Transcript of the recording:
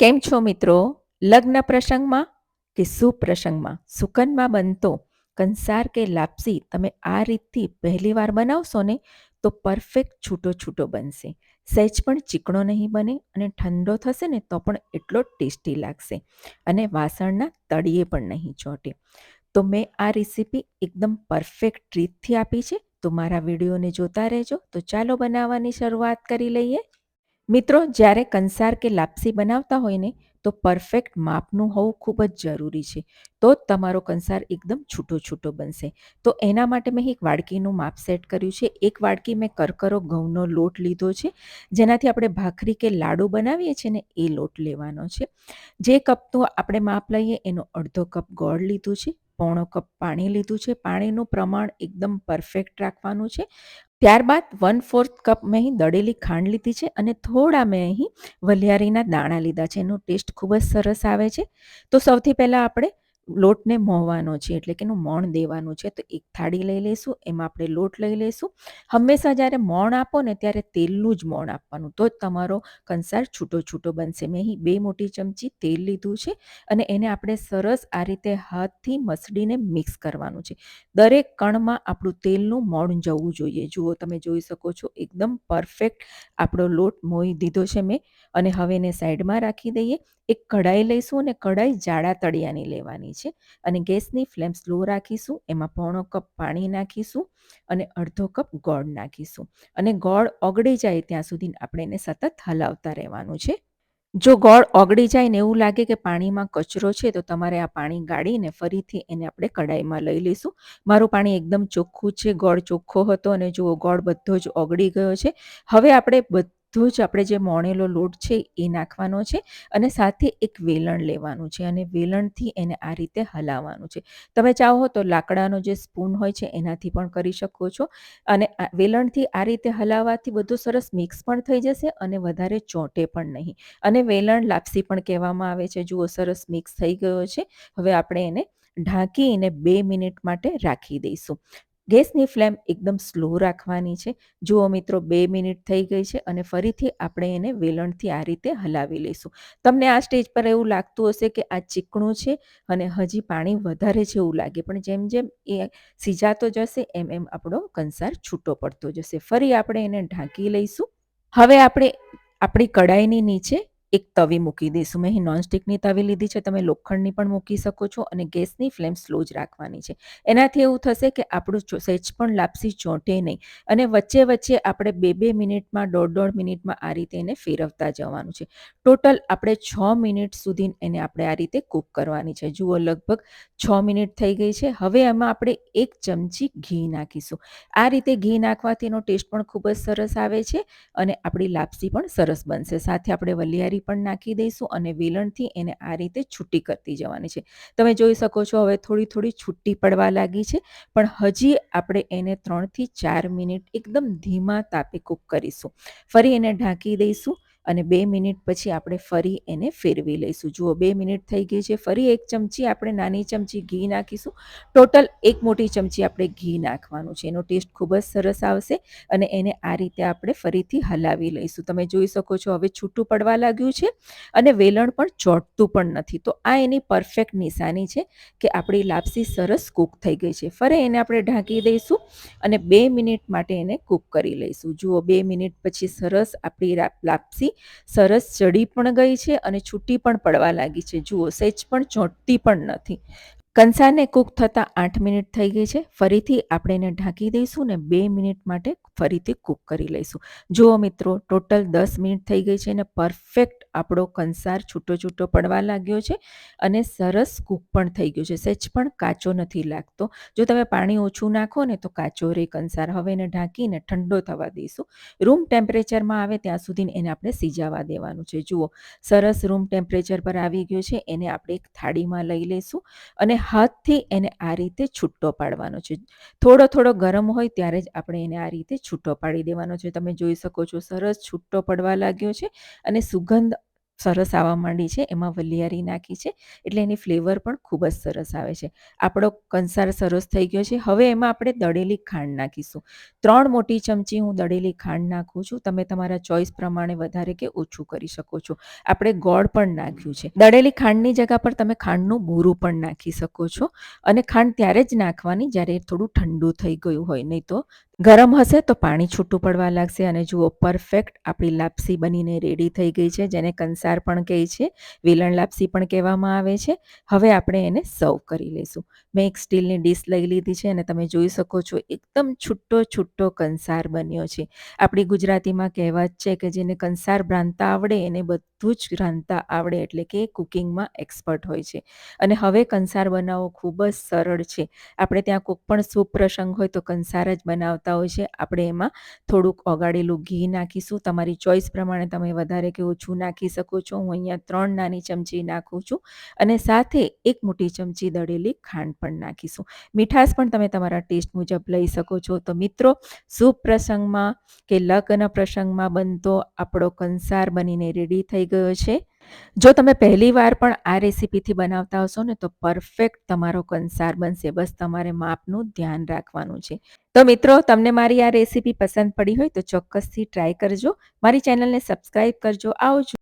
કેમ છો મિત્રો? લગ્ન પ્રસંગમાં કે સુપ્રસંગમાં? સુકનમાં બનતો કંસાર કે લાપસી તમે આ રીતથી પહેલી વાર બનાવશો ને, તો પરફેક્ટ છૂટો છૂટો બનશે. સહેજ પણ ચીકણો નહીં બને અને ઠંડો થશે ને, તો પણ એટલો ટેસ્ટી લાગશે અને વાસણના તળિયે પણ નહીં ચોટે. તો મેં આ રેસીપી એકદમ પરફેક્ટ રીતથી આપી છે. તો મારા વિડીયોને જોતા રહેજો. તો ચાલો બનાવવાની શરૂઆત કરી લઈએ. મિત્રો, જ્યારે કંસાર કે લાપસી બનાવતા હોય ને, તો પરફેક્ટ માપનું હોવું ખૂબ જ જરૂરી છે. તો જ તમારો કંસાર એકદમ છૂટો છૂટો બનશે. તો એના માટે મેં એક વાડકીનું માપ સેટ કર્યું છે. એક વાડકી મેં કરકરો, ઘઉંનો લોટ લીધો છે. જેનાથી આપણે ભાખરી કે લાડુ બનાવીએ છીએ ને, એ લોટ લેવાનો છે. જે કપનું આપણે માપ લઈએ, એનો અડધો કપ ગોળ લીધું છે. પોણો કપ પાણી લીધું છે. પાણીનું પ્રમાણ એકદમ પરફેક્ટ રાખવાનું છે. ત્યારબાદ વન ફોર્થ કપ મેં અહીં દળેલી ખાંડ લીધી છે અને થોડા મેં અહીં વલિયારીના દાણા લીધા છે. એનો ટેસ્ટ ખૂબ જ સરસ આવે છે. તો સૌથી પહેલાં આપણે લોટને મોહવાનો છે, એટલે કે એનું મોણ દેવાનું છે, તો એક થાળી લઈ લઈશું એમાં આપણે લોટ લઈ લઈશું હંમેશા જ્યારે મોણ આપો ને ત્યારે તેલનું જ મોણ આપવાનું, તો જ તમારો કંસાર છૂટો છૂટો બનશે. મેં અહીં બે મોટી ચમચી તેલ લીધું છે અને એને આપણે સરસ આ રીતે હાથથી મસળીને મિક્સ કરવાનું છે. દરેક કણમાં આપણું તેલનું મોણ જવું જોઈએ. જુઓ, તમે જોઈ શકો છો, એકદમ પરફેક્ટ આપણો લોટ મોઈ દીધો છે મેં. અને હવે એને સાઈડમાં રાખી દઈએ. એક કઢાઈ લઈશું અને કઢાઈ જાડા તળિયાની લેવાની છે. અને ગેસની ફ્લેમ સ્લો રાખીશું, એમાં પોણો કપ પાણી નાખીશું અને અડધો કપ ગોળ નાખીશું. અને ગોળ ઓગળી જાય ત્યાં સુધી આપણે એને સતત હલાવતા રહેવાનું છે. જો ગોળ ઓગળી જાય ને એવું લાગે કે પાણીમાં કચરો છે, તો તમારે આ પાણી ગાળીને ફરીથી એને આપણે કડાઈમાં લઈ લઈશું. મારું પાણી એકદમ ચોખ્ખું છે, ગોળ ચોખ્ખો હતો અને જુઓ ગોળ બધો જ ઓગળી ગયો છે. હવે આપણે બધો જ આપણે જે મોણેલો લોટ છે એ નાખવાનો છે અને સાથે એક વેલણ લેવાનું છે અને વેલણથી એને આ રીતે હલાવવાનું છે. તમે ચાહો તો લાકડાનો જે સ્પૂન હોય છે એનાથી પણ કરી શકો છો અને વેલણથી આ રીતે હલાવવાથી બધું સરસ મિક્સ પણ થઈ જશે અને વધારે ચોંટે પણ નહીં. અને વેલણ લાપસી પણ કહેવામાં આવે છે. જુઓ સરસ મિક્સ થઈ ગયો છે. હવે આપણે એને ઢાંકીને બે મિનિટ માટે રાખી દઈશું. ગેસની ફ્લેમ એકદમ સ્લો રાખવાની છે. જુઓ મિત્રો, બે મિનિટ થઈ ગઈ છે અને ફરીથી આપણે એને વેલણથી આ રીતે હલાવી લઈશું. તમને આ સ્ટેજ પર એવું લાગતું હશે કે આ ચીકણું છે અને હજી પાણી વધારે છે એવું લાગે, પણ જેમ જેમ એ સીજાતો જશે, એમ એમ આપણો કંસાર છૂટો પડતો જશે. ફરી આપણે એને ઢાંકી લઈશું. હવે આપણે આપણી કડાઈની નીચે એક તવી મૂકી દઈશું. મેં અહીં નોનસ્ટિકની તવી લીધી છે. તમે લોખંડની પણ મૂકી શકો છો અને ગેસની ફ્લેમ સ્લો જ રાખવાની છે. એનાથી એવું થશે કે આપણું સહેજ પણ લાપસી ચોંટે નહીં અને વચ્ચે વચ્ચે આપણે બે બે મિનિટમાં, દોઢ દોઢ મિનિટમાં આ રીતે એને ફેરવતા જવાનું છે. ટોટલ આપણે છ મિનિટ સુધી એને આપણે આ રીતે કૂક કરવાની છે. જુઓ, લગભગ છ મિનિટ થઈ ગઈ છે. હવે એમાં આપણે એક ચમચી ઘી નાખીશું. આ રીતે ઘી નાખવાથી એનો ટેસ્ટ પણ ખૂબ જ સરસ આવે છે અને આપણી લાપસી પણ સરસ બનશે. સાથે આપણે વલિયારી પણ નાખી દઈશું અને વેલણથી એને આ રીતે છૂટી કરતી જવાની છે. તમે જોઈ શકો છો હવે થોડી થોડી છૂટી પડવા લાગી છે, પણ હજી આપણે એને ત્રણથી ચાર મિનિટ એકદમ ધીમા તાપે કૂક કરીશું. ફરી એને ઢાંકી દઈશું. અને બે મિનિટ પછી આપણે ફરી એને ફેરવી લઈશું. જુઓ, બે મિનિટ થઈ ગઈ છે. ફરી એક ચમચી આપણે નાની ચમચી ઘી નાખીશું. ટોટલ એક મોટી ચમચી આપણે ઘી નાખવાનું છે. એનો ટેસ્ટ ખૂબ જ સરસ આવશે અને એને આ રીતે આપણે ફરીથી હલાવી લઈશું. તમે જોઈ શકો છો, હવે છૂટું પડવા લાગ્યું છે અને વેલણ પણ ચોંટતું પણ નથી. તો આ એની પરફેક્ટ નિશાની છે કે આપણી લાપસી સરસ કૂક થઈ ગઈ છે. ફરી એને આપણે ઢાંકી દઈશું અને બે મિનિટ માટે એને કૂક કરી લઈશું. જુઓ, બે મિનિટ પછી સરસ આપણી લાપસી સરસ ચડી પણ ગઈ છે અને છૂટી પણ પડવા લાગી છે. જુઓ સહેજ પણ ચોંટતી પણ નથી. કંસારને કૂક થતાં આઠ મિનિટ થઈ ગઈ છે. ફરીથી આપણે એને ઢાંકી દઈશું ને બે મિનિટ માટે ફરીથી કૂક કરી લઈશું. જુઓ મિત્રો, ટોટલ દસ મિનિટ થઈ ગઈ છે અને પરફેક્ટ આપણો કંસાર છૂટો છૂટો પડવા લાગ્યો છે અને સરસ કૂક પણ થઈ ગયો છે. સહેજ પણ કાચો નથી લાગતો. જો તમે પાણી ઓછું નાખો ને તો કાચો રે કંસાર. હવે એને ઢાંકીને ઠંડો થવા દઈશું. રૂમ ટેમ્પરેચરમાં આવે ત્યાં સુધી એને આપણે સીજાવા દેવાનું છે. જુઓ, સરસ રૂમ ટેમ્પરેચર પર આવી ગયો છે. એને આપણે એક થાળીમાં લઈ લઈશું અને હાથથી એને આ રીતે છૂટો પાડવાનો છે. થોડો થોડો ગરમ હોય ત્યારે જ આપણે એને આ રીતે છૂટો પાડી દેવાનો છે. તમે જોઈ શકો છો સરસ છૂટો પડવા લાગ્યો છે અને સુગંધ સરસ આવવા માંડી છે. એમાં વલિયારી નાખી છે. એટલે એની ફ્લેવર પણ ખૂબ જ સરસ આવે છે. આપણો કંસાર સરસ થઈ ગયો છે. હવે એમાં આપણે દળેલી ખાંડ નાખીશું. ત્રણ મોટી ચમચી હું દળેલી ખાંડ નાખું છું. તમે તમારા ચોઈસ પ્રમાણે વધારે કે ઓછું કરી શકો છો. આપણે ગોળ પણ નાખ્યું છે. દળેલી ખાંડની જગ્યા પર તમે ખાંડનું બૂરું પણ નાખી શકો છો. અને ખાંડ ત્યારે જ નાખવાની જ્યારે થોડું ઠંડુ થઈ ગયું હોય. નહીં તો ગરમ હશે તો પાણી છૂટું પડવા લાગશે અને જુઓ પરફેક્ટ આપણી લાપસી બનીને રેડી થઈ ગઈ છે, જેને કંસાર પણ કહે છે, વેલણ લાપસી પણ કહેવામાં આવે છે. હવે આપણે એને સર્વ કરી લઈશું. મેં એક સ્ટીલની ડીશ લઈ લીધી છે અને તમે જોઈ શકો છો, એકદમ છૂટો છૂટો કંસાર બન્યો છે. આપણી ગુજરાતીમાં કહેવત છે કે જેને કંસાર રાંધતા આવડે, એને બધું જ રાંધતા આવડે એટલે કે કુકિંગમાં એક્સપર્ટ હોય છે. અને હવે કંસાર બનાવવો ખૂબ જ સરળ છે. આપણે ત્યાં કોઈક પણ શુભ પ્રસંગ હોય તો કંસાર જ બનાવતા બનાવતા હોય છે, આપણે એમાં થોડુંક ઓગાળેલું ઘી નાખીશું. તમારી ચોઈસ પ્રમાણે તમે વધારે કે ઓછું નાખી શકો છો. હું અહીંયા ત્રણ નાની ચમચી નાખું છું અને સાથે એક મોટી ચમચી દળેલી ખાંડ પણ નાખીશું. મીઠાશ પણ તમે તમારા ટેસ્ટ મુજબ લઈ શકો છો. તો મિત્રો, શુભ પ્રસંગમાં કે લગ્ન પ્રસંગમાં બનતો આપણો કંસાર બનીને રેડી થઈ ગયો છે. જો તમે પહેલી વાર પણ આ રેસીપીથી બનાવતા હશો ને, તો પરફેક્ટ તમારો કંસાર બનશે. બસ તમારે માપનું ધ્યાન રાખવાનું છે. તો મિત્રો, તમને મારી આ રેસીપી પસંદ પડી હોય તો ચોક્કસથી ટ્રાય કરજો. મારી ચેનલને સબસ્ક્રાઈબ કરજો. આવજો.